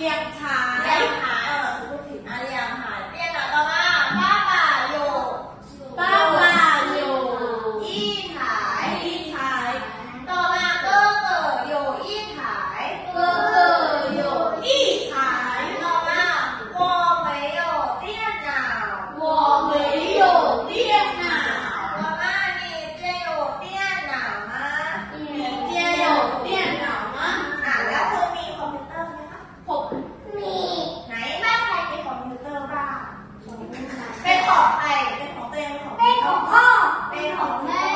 两。 เป็นของพ่อ เป็นของแม่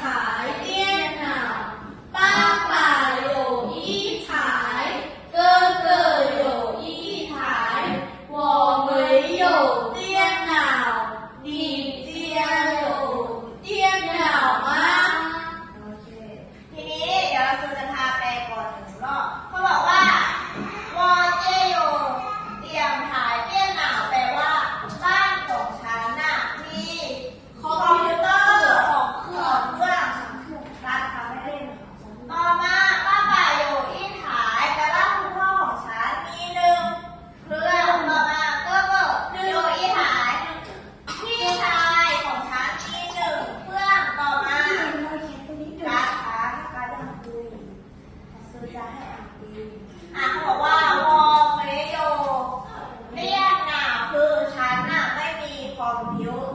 差 yo